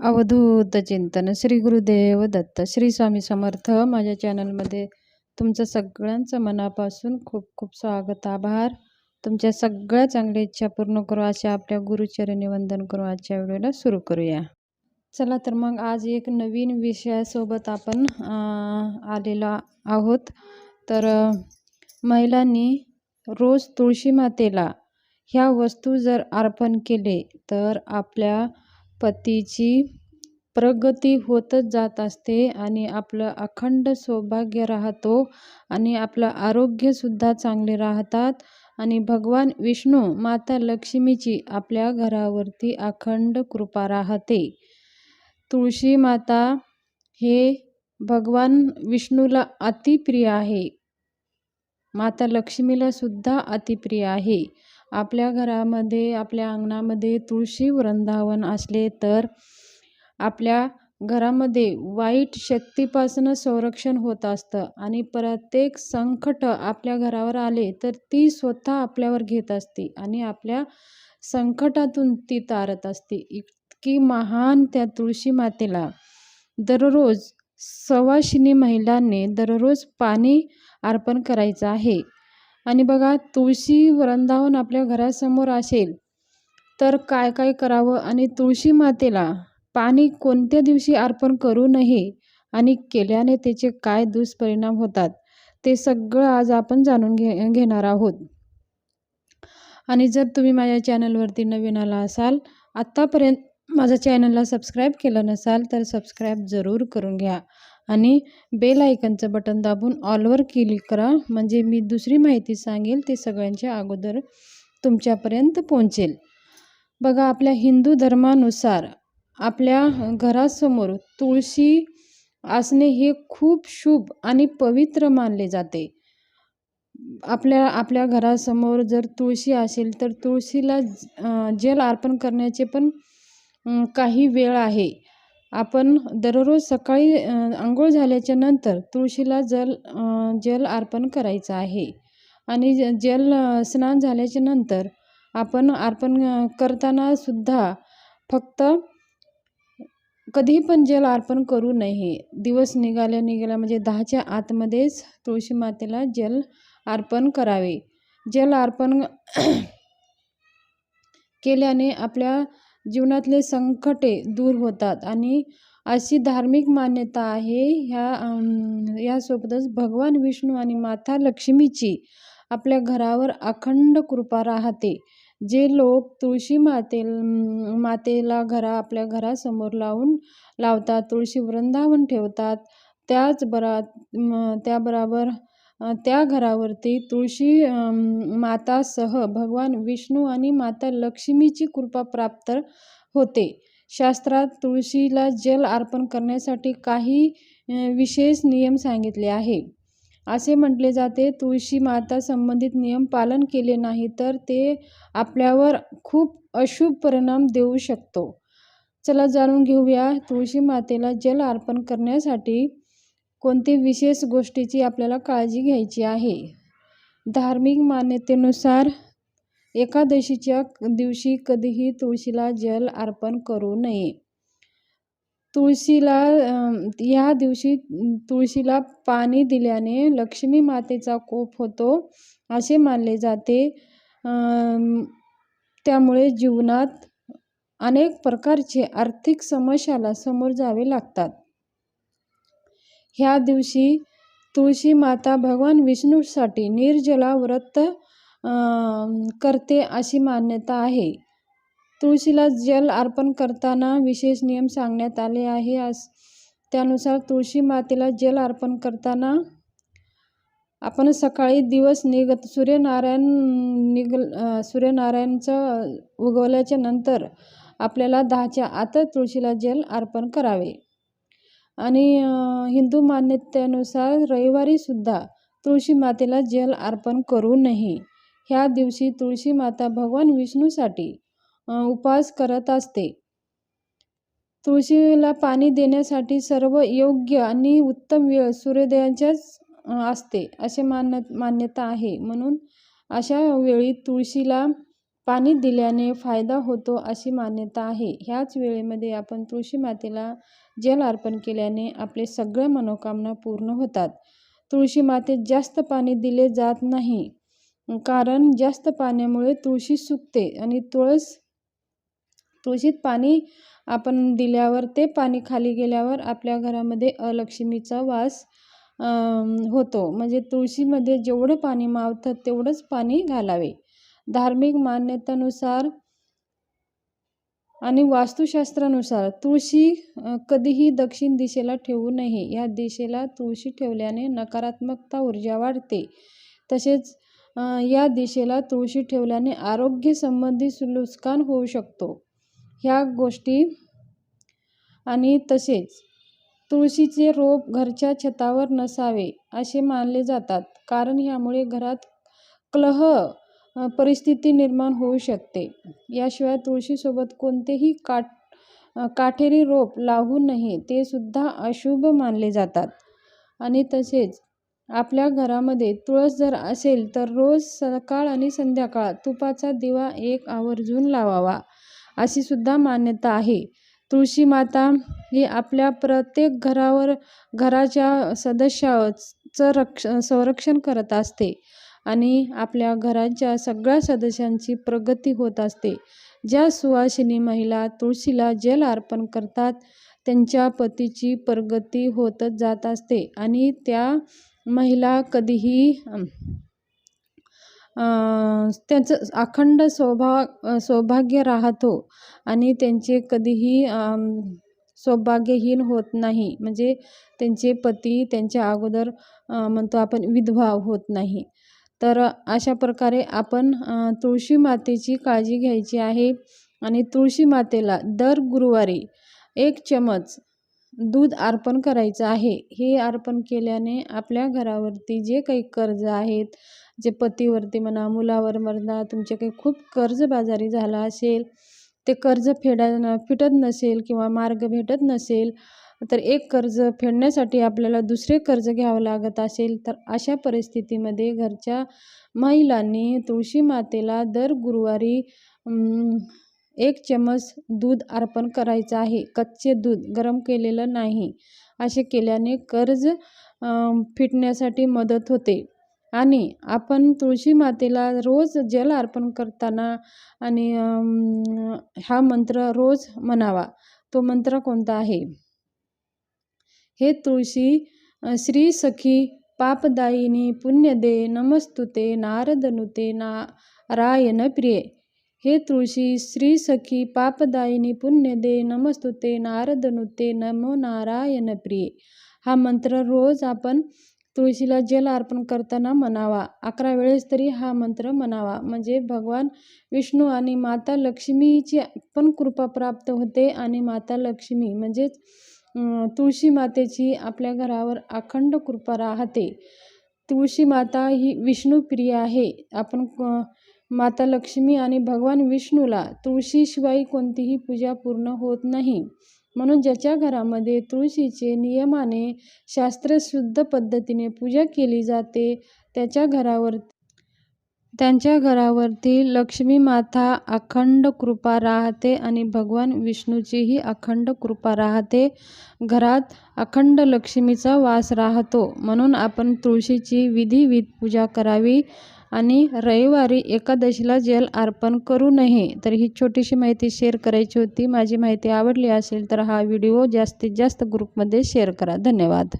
अवधूत चिंतन. श्री गुरुदेव दत्त. श्री स्वामी समर्थ. माझ्या चॅनलमध्ये तुमचं सगळ्यांचं मनापासून खूप खूप स्वागत आभार. तुमच्या सगळ्या चांगल्या इच्छा पूर्ण करू. अशा आपल्या गुरुचरणी वंदन करू. आजच्या व्हिडिओला सुरू करूया. चला तर मग आज एक नवीन विषयासोबत आपण आलेलो आहोत. तर महिलांनी रोज तुळशी मातेला ह्या वस्तू जर अर्पण केले तर आपल्या पतीची प्रगती होतच जात असते आणि आपलं अखंड सौभाग्य राहतो आणि आपलं आरोग्यसुद्धा चांगले राहतात. आणि भगवान विष्णू माता लक्ष्मीची आपल्या घरावरती अखंड कृपा राहते. तुळशी माता हे भगवान विष्णूला अतिप्रिय आहे. माता लक्ष्मीला सुद्धा अतिप्रिय आहे. आपल्या घरामध्ये आपल्या अंगणामध्ये तुळशी वृंदावन असले तर आपल्या घरामध्ये वाईट शक्तीपासून संरक्षण होत असतं आणि प्रत्येक संकट आपल्या घरावर आले तर ती स्वतः आपल्यावर घेत असते आणि आपल्या संकटातून ती तारत असते. इतकी महान त्या तुळशी मातेला दररोज सवाशिनी महिलांनी दररोज पाणी अर्पण करायचं आहे. आणि बघा तुळशी वृंदावन आपल्या घरासमोर असेल तर काय काय करावं? आणि तुळशी मातेला पाणी कोणत्या दिवशी अर्पण करू नये? आणि केल्याने त्याचे काय दुष्परिणाम होतात? ते सगळं आज आपण जाणून घे घेणार आहोत. आणि जर तुम्ही माझ्या चॅनलवरती नवीन आला असाल आत्तापर्यंत माझ्या चॅनलला सबस्क्राईब केलं नसाल तर सबस्क्राईब जरूर करून घ्या. आणि बेल आयकनचं बटन दाबून ऑलवर क्लिक करा. म्हणजे मी दुसरी माहिती सांगेल ते सगळ्यांच्या अगोदर तुमच्यापर्यंत पोहोचेल. बघा आपल्या हिंदू धर्मानुसार आपल्या घरासमोर तुळशी असणे हे खूप शुभ आणि पवित्र मानले जाते. आपल्या आपल्या घरासमोर जर तुळशी असेल तर तुळशीला जल अर्पण करण्याचे पण काही वेळ आहे. आपण दररोज सकाळी आंघोळ झाल्याच्यानंतर तुळशीला जल जल अर्पण करायचं आहे. आणि जल स्नान झाल्याच्यानंतर आपण अर्पण करताना सुद्धा फक्त कधीही पण जल अर्पण करू नये. दिवस निघाल्या निघाल्या म्हणजे दहाच्या आतमध्येच तुळशी मातेला जल अर्पण करावे. जल अर्पण केल्याने आपल्या जीवनातले संकटे दूर होतात. आणि अशी धार्मिक मान्यता आहे ह्या यासोबतच भगवान विष्णू आणि माता लक्ष्मीची आपल्या घरावर अखंड कृपा राहते. जे लोक तुळशी माते मातेला घरा आपल्या घरासमोर लावून लावतात तुळशी वृंदावन ठेवतात त्याच बरा त्याबरोबर त्या घरावरती तुळशी मातासह भगवान विष्णू आणि माता लक्ष्मीची कृपा प्राप्त होते. शास्त्रात तुळशीला जल अर्पण करण्यासाठी काही विशेष नियम सांगितले आहे. असे म्हटले जाते तुळशी माता संबंधित नियम पालन केले नाही तर ते आपल्यावर खूप अशुभ परिणाम देऊ शकतो. चला जाणून घेऊया तुळशी मातेला जल अर्पण करण्यासाठी कोणती विशेष गोष्टीची आपल्याला काळजी घ्यायची आहे? धार्मिक मान्यतेनुसार एकादशीच्या दिवशी कधीही तुळशीला जल अर्पण करू नये. तुळशीला या दिवशी तुळशीला पाणी दिल्याने लक्ष्मी मातेचा कोप होतो असे मानले जाते. त्यामुळे जीवनात अनेक प्रकारचे आर्थिक समस्याला समोर जावे लागतात. ह्या दिवशी तुळशी माता भगवान विष्णूसाठी निर्जला व्रत करते अशी मान्यता आहे. तुळशीला जल अर्पण करताना विशेष नियम सांगण्यात आले आहे. अस त्यानुसार तुळशी मातेला जल अर्पण करताना आपण सकाळी दिवस निघत सूर्यनारायण निघ सूर्यनारायणचं उगवल्याच्या नंतर आपल्याला दहाच्या आत तुळशीला जल अर्पण करावे. आणि हिंदू मान्यतेनुसार रविवारीसुद्धा तुळशी मातेला जल अर्पण करू नये. ह्या दिवशी तुळशी माता भगवान विष्णूसाठी उपवास करत असते. तुळशीला पाणी देण्यासाठी सर्व योग्य आणि उत्तम वेळ सूर्योदयाच्याच असते असे मान्य मान्यता आहे. म्हणून अशा वेळी तुळशीला पाणी दिल्याने फायदा होतो अशी मान्यता आहे. ह्याच वेळेमध्ये आपण तुळशी मातेला जल अर्पण केल्याने आपले सगळ्या मनोकामना पूर्ण होतात. तुळशी मातेत जास्त पाणी दिले जात नाही. कारण जास्त पाण्यामुळे तुळशी सुकते आणि तुळस तुळशीत पाणी आपण दिल्यावर ते पाणी खाली गेल्यावर आपल्या घरामध्ये अलक्ष्मीचा वास होतो. म्हणजे तुळशीमध्ये जेवढं पाणी मावतं तेवढंच पाणी घालावे. धार्मिक मान्यतेनुसार आणि वास्तुशास्त्रानुसार तुळशी कधीही दक्षिण दिशेला ठेवू नये. या दिशेला तुळशी ठेवल्याने नकारात्मकता ऊर्जा वाढते. तसेच या दिशेला तुळशी ठेवल्याने आरोग्यसंबंधी नुकसान होऊ शकतो. ह्या गोष्टी आणि तसेच तुळशीचे रोप घरच्या छतावर नसावे असे मानले जातात. कारण ह्यामुळे घरात कलह परिस्थिती निर्माण होऊ शकते. याशिवाय तुळशीसोबत कोणतेही काट काटेरी रोप लावू नये ते सुद्धा अशुभ मानले जातात. आणि तसेच आपल्या घरामध्ये तुळस जर असेल तर रोज सकाळ आणि संध्याकाळ तुपाचा दिवा एक आवर्जून लावावा अशी सुद्धा मान्यता आहे. तुळशी माता ही आपल्या प्रत्येक घरावर घराच्या सदस्याचं रक्ष संरक्षण करत असते. आणि आपल्या घराच्या सगळ्या सदस्यांची प्रगती होत असते. ज्या सुवासिनी महिला तुळशीला जल अर्पण करतात त्यांच्या पतीची प्रगती होतच जात असते आणि त्या महिला कधीही त्यांचं अखंड सौभा सौभाग्य राहतो आणि त्यांचे कधीही सौभाग्यहीन होत नाही. म्हणजे त्यांचे पती त्यांच्या अगोदर म्हणतो आपण विधवा होत नाही. तर अशा प्रकारे आपण तुळशी मातेची काळजी घ्यायची आहे आणि तुळशी मातेला दर गुरुवारी एक चमच दूध अर्पण करायचं आहे. हे अर्पण केल्याने आपल्या घरावरती जे काही कर्ज आहेत जे पतीवरती म्हणा मुलावर म्हणा तुमचे काही खूप कर्जबाजारी झाला असेल ते कर्ज फेडा फिटत नसेल किंवा मार्ग भेटत नसेल तर एक कर्ज फेडण्यासाठी आपल्याला दुसरे कर्ज घ्यावं लागत असेल तर अशा परिस्थितीमध्ये घरच्या महिलांनी तुळशी मातेला दर गुरुवारी एक चमच दूध अर्पण करायचं आहे. कच्चे दूध गरम केलेलं नाही. असे केल्याने कर्ज फिटण्यासाठी मदत होते. आणि आपण तुळशी मातेला रोज जल अर्पण करताना आणि हा मंत्र रोज म्हणावा. तो मंत्र कोणता आहे? हे तुळशी श्री सखी पापदायिनी पुण्यदे नमस्तुते नारदनुते नारायण प्रिये हे तुळशी श्री सखी पापदायिनी पुण्यदे नमस्तुते नारदनुते नमो नारायण प्रिये हा मंत्र रोज आपण तुळशीला जल अर्पण करताना म्हणावा. अकरा वेळेस तरी हा मंत्र म्हणावा. म्हणजे भगवान विष्णू आणि माता लक्ष्मीची पण कृपा प्राप्त होते आणि माता लक्ष्मी म्हणजेच तुळशी मातेची आपल्या घरावर अखंड कृपा राहते. तुळशी माता ही विष्णुप्रिय आहे. आपण माता लक्ष्मी आणि भगवान विष्णूला तुळशीशिवाय कोणतीही पूजा पूर्ण होत नाही. म्हणून ज्याच्या घरामध्ये तुळशीचे नियमाने शास्त्रशुद्ध पद्धतीने पूजा केली जाते त्याच्या घरावर त्यांच्या घरावरती लक्ष्मी माता अखंड कृपा राहते आणि भगवान विष्णूचीही अखंड कृपा राहते. घरात अखंड लक्ष्मीचा वास राहतो. म्हणून आपण तुळशीची विधिविध पूजा करावी आणि रविवारी एकादशीला जल अर्पण करू नये. तर ही छोटीशी माहिती शेअर करायची होती. माझी माहिती आवडली असेल तर हा व्हिडिओ जास्तीत जास्त ग्रुपमध्ये शेअर करा. धन्यवाद.